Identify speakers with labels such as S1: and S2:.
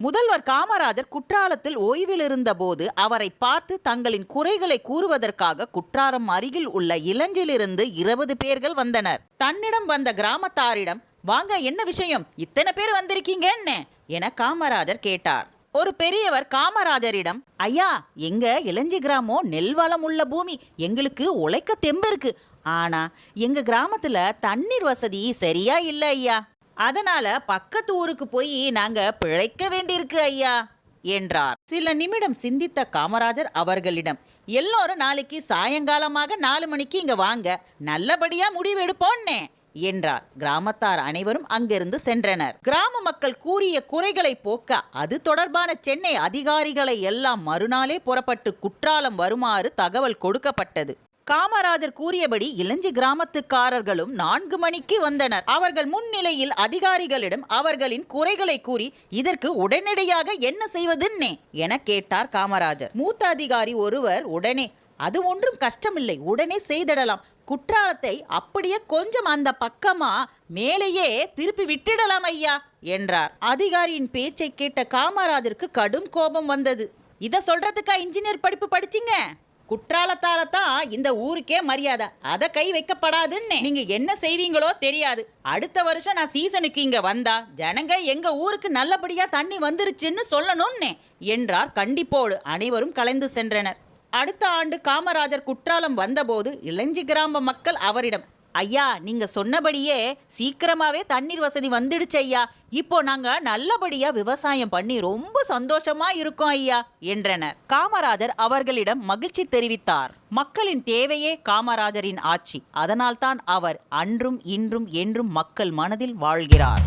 S1: முதல்வர் காமராஜர் குற்றாலத்தில் ஓய்வில் இருந்தபோது அவரை பார்த்து தங்களின் குறைகளை கூறுவதற்காக குற்றாலம் அருகில் உள்ள இளஞ்சிலிருந்து இருபது பேர்கள் வந்தனர். தன்னிடம் வந்த கிராமத்தாரிடம் வாங்க என்ன விஷயம்? இத்தனை பேர் வந்திருக்கீங்க என்ன என காமராஜர் கேட்டார். ஒரு பெரியவர் காமராஜரிடம் ஐயா எங்க இளஞ்சி கிராமம் நெல் வளம் உள்ள பூமி எங்களுக்கு உழைக்க தெம்பு இருக்கு. ஆனா எங்க கிராமத்துல தண்ணீர் வசதி சரியா இல்ல ஐயா? அதனால பக்கத்து ஊருக்கு போய் நாங்க பிழைக்க வேண்டியிருக்கு ஐயா என்றார். சில நிமிடம் சிந்தித்த காமராஜர் அவர்களிடம் எல்லோரும் நாளைக்கு சாயங்காலமாக நாலு மணிக்கு இங்க வாங்க நல்லபடியா முடிவெடுப்போன்னே என்றார். கிராமத்தார் அனைவரும் அங்கிருந்து சென்றனர். கிராம மக்கள் கூறிய குறைகளை போக்க அது தொடர்பான சென்னை அதிகாரிகளை எல்லாம் மறுநாளே புறப்பட்டு குற்றாலம் வருமாறு தகவல் கொடுக்கப்பட்டது. காமராஜர் கூறியபடி இளஞ்சி கிராமத்துக்காரர்களும் நான்கு மணிக்கு வந்தனர். அவர்கள் முன்னிலையில் அதிகாரிகளிடம் அவர்களின் குறைகளை கூறி இதற்கு உடனடியாக என்ன செய்வதுன்னே? என கேட்டார் காமராஜர். மூத்த அதிகாரி ஒருவர் உடனே அது ஒன்றும் கஷ்டமில்லை. உடனே செய்திடலாம். குற்றாலத்தை அப்படியே கொஞ்சம் அந்த பக்கமா மேலேயே திருப்பி விட்டுடலாம் ஐயா என்றார். அதிகாரியின் பேச்சை கேட்ட காமராஜருக்கு கடும் கோபம் வந்தது. இதை சொல்றதுக்கா இன்ஜினியர் படிப்பு படிச்சீங்க? குற்றாலத்தால தான் இந்த ஊருக்கே மரியாதை. அதை கை வைக்கப்படாதுன்னு. நீங்க என்ன செய்வீங்களோ தெரியாது. அடுத்த வருஷம் நான் சீசனுக்கு இங்க வந்தா ஜனங்க எங்க ஊருக்கு நல்லபடியா தண்ணி வந்துருச்சுன்னு சொல்லணும்னு என்றார் கண்டிப்போடு. அனைவரும் கலைந்து சென்றனர். அடுத்த ஆண்டு காமராஜர் குற்றாலம் வந்தபோது இளஞ்சி கிராம மக்கள் அவரிடம் ஐயா நீங்க சொன்னபடியே சீக்கிரமாவே தண்ணீர் வசதி வந்துடுச்சு ஐயா. இப்போ நாங்க நல்லபடியா விவசாயம் பண்ணி ரொம்ப சந்தோஷமா இருக்கோம் ஐயா என்றனர். காமராஜர் அவர்களிடம் மகிழ்ச்சி தெரிவித்தார். மக்களின் தேவையே காமராஜரின் ஆட்சி. அதனால்தான் அவர் அன்றும் இன்றும் என்றும் மக்கள் மனதில் வாழ்கிறார்.